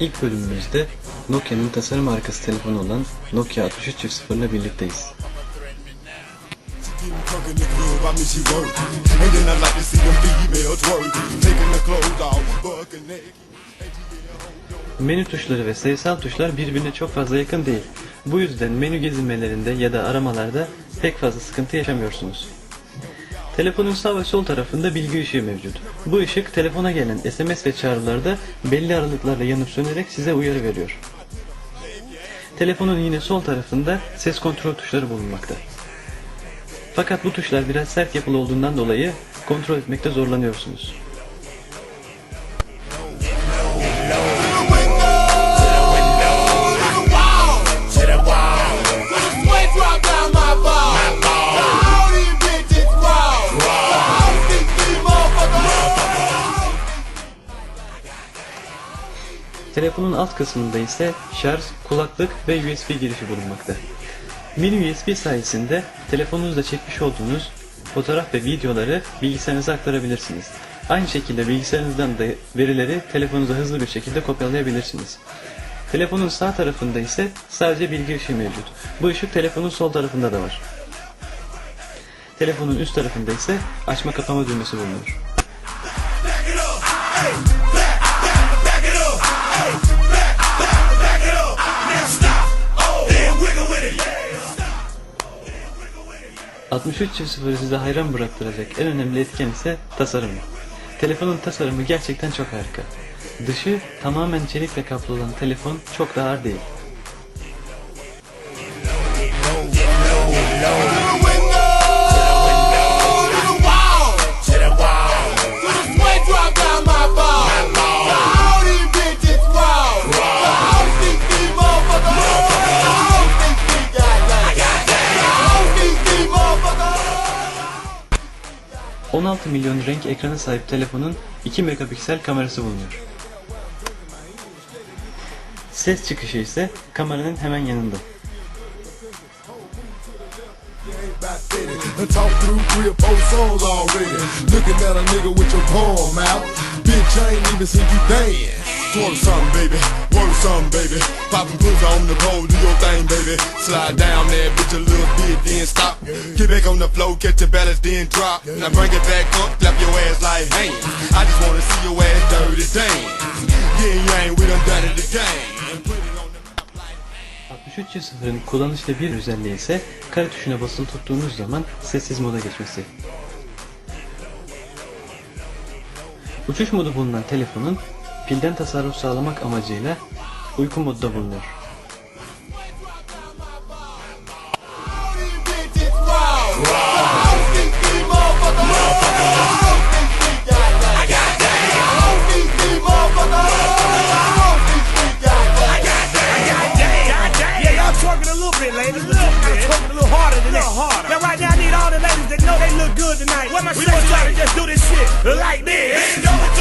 İlk bölümümüzde Nokia'nın tasarım arkası telefonu olan Nokia 6300 ile birlikteyiz. Menü tuşları ve sayısal tuşlar birbirine çok fazla yakın değil. Bu yüzden menü gezinmelerinde ya da aramalarda pek fazla sıkıntı yaşamıyorsunuz. Telefonun sağ ve sol tarafında bilgi ışığı mevcut. Bu ışık telefona gelen SMS ve çağrılarda belli aralıklarla yanıp sönerek size uyarı veriyor. Telefonun yine sol tarafında ses kontrol tuşları bulunmakta. Fakat bu tuşlar biraz sert yapılı olduğundan dolayı kontrol etmekte zorlanıyorsunuz. Telefonun alt kısmında ise şarj, kulaklık ve USB girişi bulunmakta. Mini USB sayesinde telefonunuzda çekmiş olduğunuz fotoğraf ve videoları bilgisayarınıza aktarabilirsiniz. Aynı şekilde bilgisayarınızdan da verileri telefonunuza hızlı bir şekilde kopyalayabilirsiniz. Telefonun sağ tarafında ise sadece bilgi ışığı mevcut. Bu ışık telefonun sol tarafında da var. Telefonun üst tarafında ise açma kapama düğmesi bulunuyor. Back 63.0 size hayran bıraktıracak en önemli etken ise tasarımı. Telefonun tasarımı gerçekten çok harika. Dışı tamamen çelikle kaplı olan telefon çok da ağır değil. 16 milyon renk ekrana sahip telefonun 2 megapiksel kamerası bulunuyor. Ses çıkışı ise kameranın hemen yanında. Baby. Baby. Slide down there, bitch, a little bit, then stop. Get back on the floor, catch your balance, then drop. Now bring it back up, clap your ass like hey. I just wanna see your ass dirty dance. Yeah, yang, we done done it again. Put it on the 63.0'ın kullanışlı bir özelliği ise kare tuşuna basılı tuttuğunuz zaman sessiz moda geçmesi. Uçuş modu bulunan telefonun pilden tasarruf sağlamak amacıyla uyku modda bulunuyor. Good tonight. What my we gonna try to just do this shit like this.